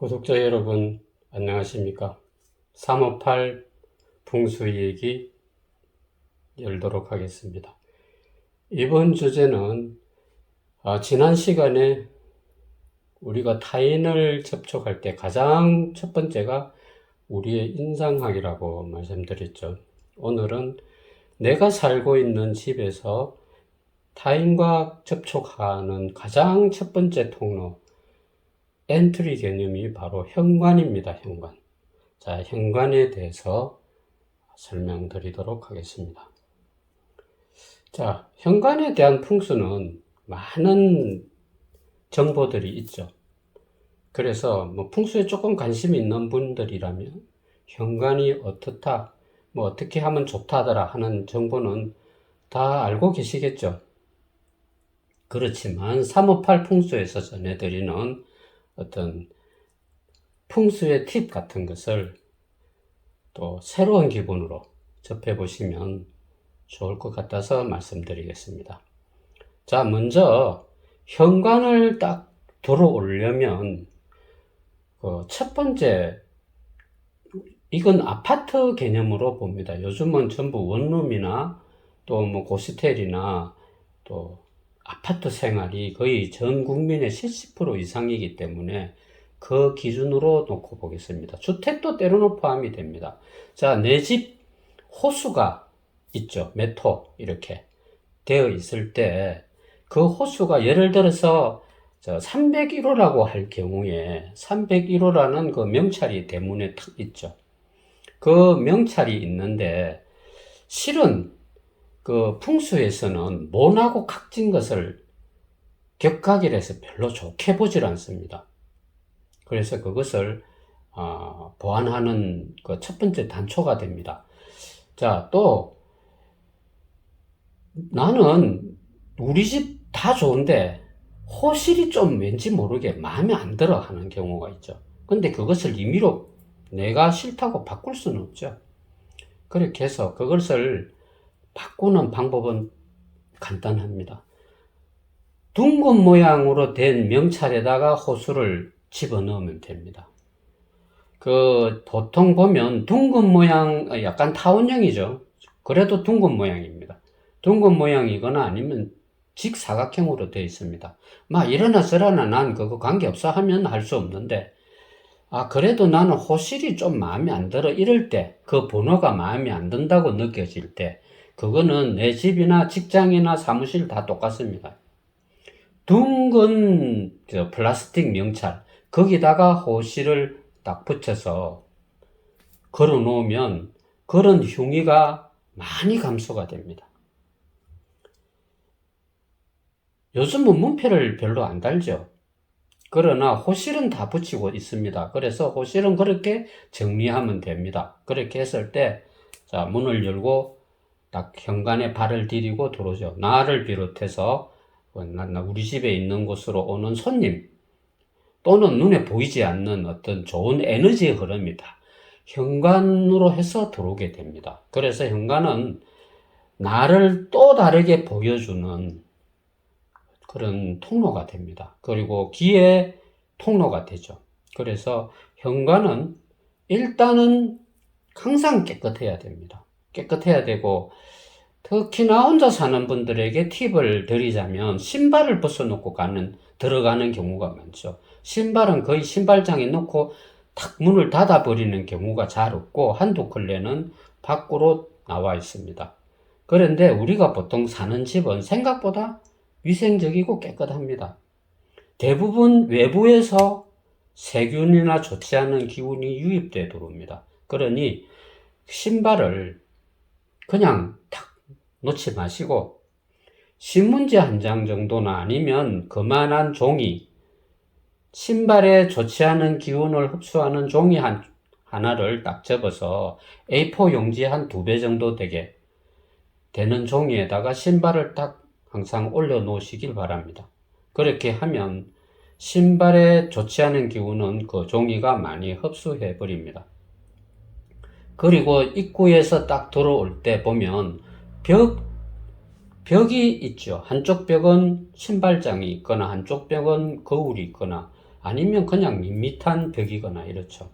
구독자 여러분, 안녕하십니까? 358 풍수 얘기 열도록 하겠습니다. 이번 주제는 아, 지난 시간에 우리가 타인을 접촉할 때 가장 첫 번째가 우리의 인상학이라고 말씀드렸죠. 오늘은 내가 살고 있는 집에서 타인과 접촉하는 가장 첫 번째 통로, 엔트리 개념이 바로 현관입니다. 현관. 자, 현관에 대해서 설명드리도록 하겠습니다. 자, 현관에 대한 풍수는 많은 정보들이 있죠. 그래서 뭐 풍수에 조금 관심이 있는 분들이라면 현관이 어떻다, 뭐 어떻게 하면 좋다더라 하는 정보는 다 알고 계시겠죠. 그렇지만 358 풍수에서 전해드리는 어떤 풍수의 팁 같은 것을 또 새로운 기분으로 접해 보시면 좋을 것 같아서 말씀드리겠습니다. 자, 먼저 현관을 딱 들어오려면 그 첫 번째 이건 아파트 개념으로 봅니다. 요즘은 전부 원룸이나 또 뭐 고스텔이나 또 아파트 생활이 거의 전 국민의 70% 이상이기 때문에 그 기준으로 놓고 보겠습니다. 주택도 때로는 포함이 됩니다. 자, 내 집 호수가 있죠. 메토 이렇게 되어 있을 때 그 호수가 예를 들어서 301호라고 할 경우에 301호라는 그 명찰이 대문에 탁 있죠. 그 명찰이 있는데 실은 그 풍수에서는 모나고 각진 것을 해서 별로 좋게 보질 않습니다. 그래서 그것을 어, 보완하는 그 첫 번째 단초가 됩니다. 자, 또 나는 우리 집 다 좋은데 호실이 좀 왠지 모르게 마음에 안 들어 하는 경우가 있죠. 근데 그것을 임의로 내가 싫다고 바꿀 수는 없죠. 그렇게 해서 그것을 바꾸는 방법은 간단합니다. 둥근 모양으로 된 명찰에다가 호수를 집어넣으면 됩니다. 그 보통 보면 둥근 모양 약간 타원형이죠. 그래도 둥근 모양입니다. 둥근 모양이거나 아니면 직사각형으로 되어 있습니다. 막 이러나 저러나 난 그거 관계없어 하면 할 수 없는데 아 그래도 나는 호실이 좀 마음에 안 들어 이럴 때 그 번호가 마음에 안 든다고 느껴질 때 그거는 내 집이나 직장이나 사무실 다 똑같습니다. 둥근 플라스틱 명찰 거기다가 호실을 딱 붙여서 걸어 놓으면 그런 흉의가 많이 감소가 됩니다. 요즘은 문패를 별로 안 달죠. 그러나 호실은 다 붙이고 있습니다. 그래서 호실은 그렇게 정리하면 됩니다. 그렇게 했을 때, 자, 문을 열고 딱 현관에 발을 디디고 들어오죠. 나를 비롯해서 우리 집에 있는 곳으로 오는 손님 또는 눈에 보이지 않는 어떤 좋은 에너지의 흐름이다. 현관으로 해서 들어오게 됩니다. 그래서 현관은 나를 또 다르게 보여주는 그런 통로가 됩니다. 그리고 기의 통로가 되죠. 그래서 현관은 일단은 항상 깨끗해야 됩니다. 깨끗해야 되고 특히나 혼자 사는 분들에게 팁을 드리자면 신발을 벗어놓고 가는 들어가는 경우가 많죠. 신발은 거의 신발장에 놓고 탁 문을 닫아 버리는 경우가 잘 없고 한두 근래는 밖으로 나와 있습니다. 그런데 우리가 보통 사는 집은 생각보다 위생적이고 깨끗합니다. 대부분 외부에서 세균이나 좋지 않은 기운이 유입돼 들어옵니다. 그러니 신발을 그냥 탁 놓지 마시고 신문지 한 장 정도나 아니면 그만한 종이 신발에 좋지 않은 기운을 흡수하는 종이 한 하나를 딱 접어서 A4 용지 한 두 배 정도 되게 되는 종이에다가 신발을 딱 항상 올려 놓으시길 바랍니다. 그렇게 하면 신발에 좋지 않은 기운은 그 종이가 많이 흡수해 버립니다. 그리고 입구에서 딱 들어올 때 보면 벽, 벽이 있죠. 한쪽 벽은 신발장이 있거나 한쪽 벽은 거울이 있거나 아니면 그냥 밋밋한 벽이거나 이렇죠.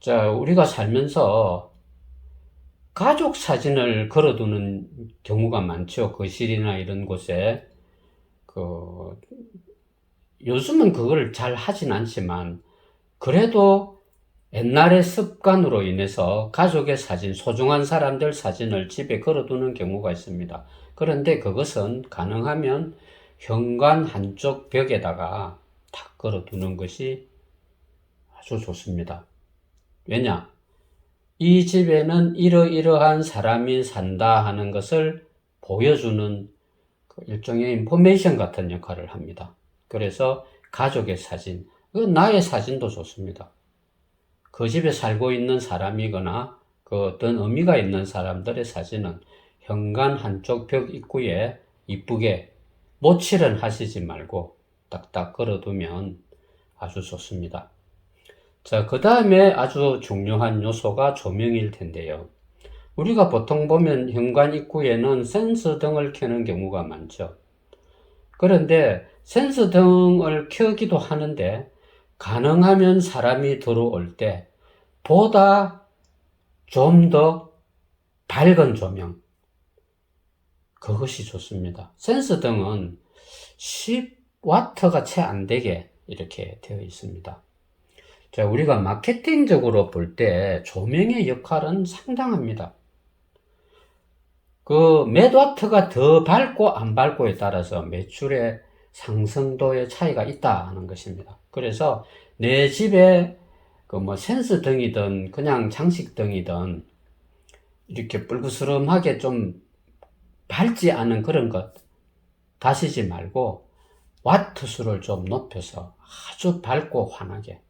자, 우리가 살면서 가족 사진을 걸어두는 경우가 많죠. 거실이나 이런 곳에. 그, 요즘은 그걸 잘 하진 않지만, 그래도 옛날의 습관으로 인해서 가족의 사진, 소중한 사람들 사진을 집에 걸어두는 경우가 있습니다. 그런데 그것은 가능하면 현관 한쪽 벽에다가 탁 걸어두는 것이 아주 좋습니다. 왜냐? 이 집에는 이러이러한 사람이 산다 하는 것을 보여주는 그 일종의 인포메이션 같은 역할을 합니다. 그래서 가족의 사진, 그 나의 사진도 좋습니다. 그 집에 살고 있는 사람이거나 그 어떤 의미가 있는 사람들의 사진은 현관 한쪽 벽 입구에 이쁘게 모칠은 하시지 말고 딱딱 걸어두면 아주 좋습니다. 자, 그 다음에 아주 중요한 요소가 조명일 텐데요. 우리가 보통 보면 현관 입구에는 센서 등을 켜는 경우가 많죠. 그런데 센서 등을 켜기도 하는데 가능하면 사람이 들어올 때 보다 좀 더 밝은 조명. 그것이 좋습니다. 센서 등은 10와트가 채 안 되게 이렇게 되어 있습니다. 자, 우리가 마케팅적으로 볼 때 조명의 역할은 상당합니다. 그 몇 와트가 더 밝고 안 밝고에 따라서 매출의 상승도의 차이가 있다 하는 것입니다. 그래서 내 집에 그 뭐 센스 등이든 그냥 장식 등이든 이렇게 뿔구스름하게 좀 밝지 않은 그런 것 다시지 말고 와트 수를 좀 높여서 아주 밝고 환하게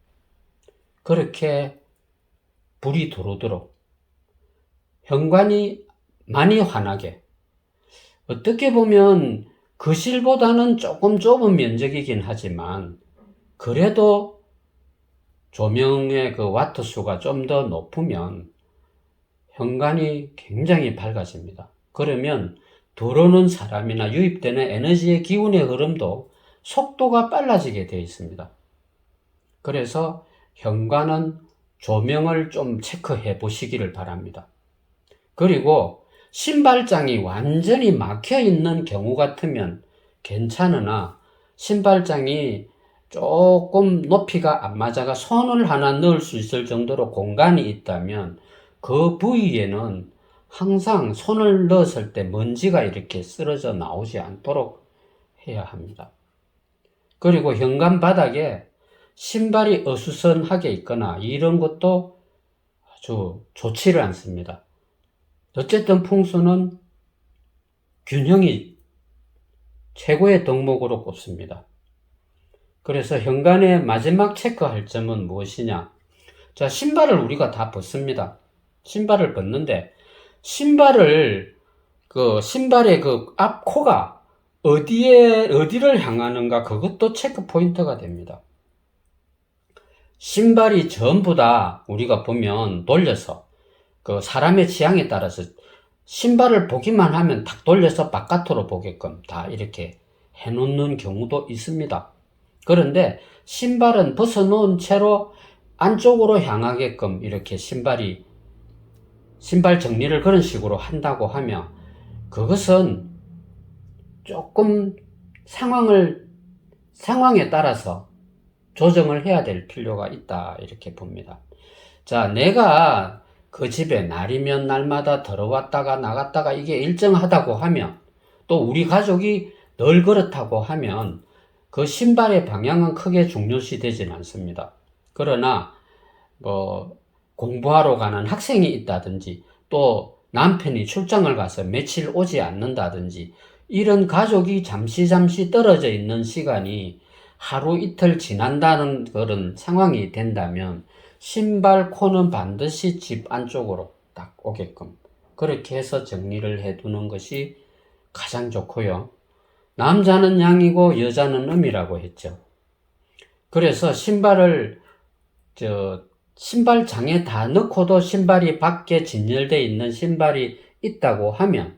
그렇게 불이 들어오도록 현관이 많이 환하게 어떻게 보면 거실보다는 조금 좁은 면적이긴 하지만 그래도 조명의 그 와트 수가 좀 더 높으면 현관이 굉장히 밝아집니다. 그러면 들어오는 사람이나 유입되는 에너지의 기운의 흐름도 속도가 빨라지게 되어 있습니다. 그래서 현관은 조명을 좀 체크해 보시기를 바랍니다. 그리고 신발장이 완전히 막혀 있는 경우 같으면 괜찮으나 신발장이 조금 높이가 안 맞아가 손을 하나 넣을 수 있을 정도로 공간이 있다면 그 부위에는 항상 손을 넣었을 때 먼지가 이렇게 쓰러져 나오지 않도록 해야 합니다. 그리고 현관 바닥에 신발이 어수선하게 있거나 이런 것도 아주 좋지를 않습니다. 어쨌든 풍수는 균형이 최고의 덕목으로 꼽습니다. 그래서 현관의 마지막 체크할 점은 무엇이냐? 자, 신발을 우리가 다 벗습니다. 신발을 벗는데, 신발을, 그, 신발의 그 앞 코가 어디에, 어디를 향하는가, 그것도 체크 포인트가 됩니다. 신발이 전부 다 우리가 보면 돌려서 그 사람의 취향에 따라서 신발을 보기만 하면 탁 돌려서 바깥으로 보게끔 다 이렇게 해놓는 경우도 있습니다. 그런데 신발은 벗어놓은 채로 안쪽으로 향하게끔 이렇게 신발이 신발 정리를 그런 식으로 한다고 하면 그것은 조금 상황을 상황에 따라서 조정을 해야 될 필요가 있다 이렇게 봅니다. 자, 내가 그 집에 날이면 날마다 들어왔다가 나갔다가 이게 일정하다고 하면 또 우리 가족이 늘 그렇다고 하면 그 신발의 방향은 크게 중요시 되진 않습니다. 그러나 뭐 공부하러 가는 학생이 있다든지 또 남편이 출장을 가서 며칠 오지 않는다든지 이런 가족이 잠시 잠시 떨어져 있는 시간이 하루 이틀 지난다는 그런 상황이 된다면 신발 코는 반드시 집 안쪽으로 딱 오게끔 그렇게 해서 정리를 해 두는 것이 가장 좋고요. 남자는 양이고 여자는 음이라고 했죠. 그래서 신발을 저 신발장에 다 넣고도 신발이 밖에 진열되어 있는 신발이 있다고 하면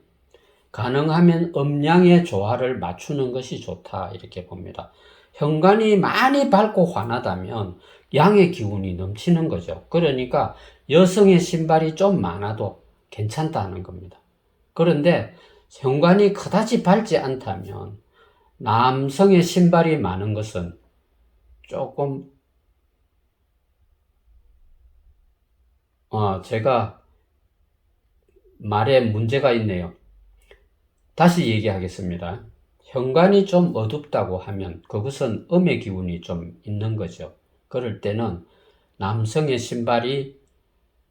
가능하면 음량의 조화를 맞추는 것이 좋다 이렇게 봅니다. 현관이 많이 밝고 환하다면 양의 기운이 넘치는 거죠. 그러니까 여성의 신발이 좀 많아도 괜찮다는 겁니다. 그런데 현관이 그다지 밝지 않다면 남성의 신발이 많은 것은 조금 어, 제가 말에 문제가 있네요. 다시 얘기하겠습니다. 현관이 좀 어둡다고 하면 그것은 음의 기운이 좀 있는 거죠. 그럴 때는 남성의 신발이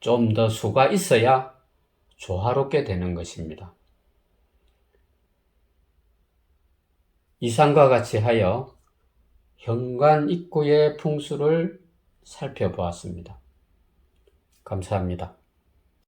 좀 더 수가 있어야 조화롭게 되는 것입니다. 이상과 같이 하여 현관 입구의 풍수를 살펴보았습니다. 감사합니다.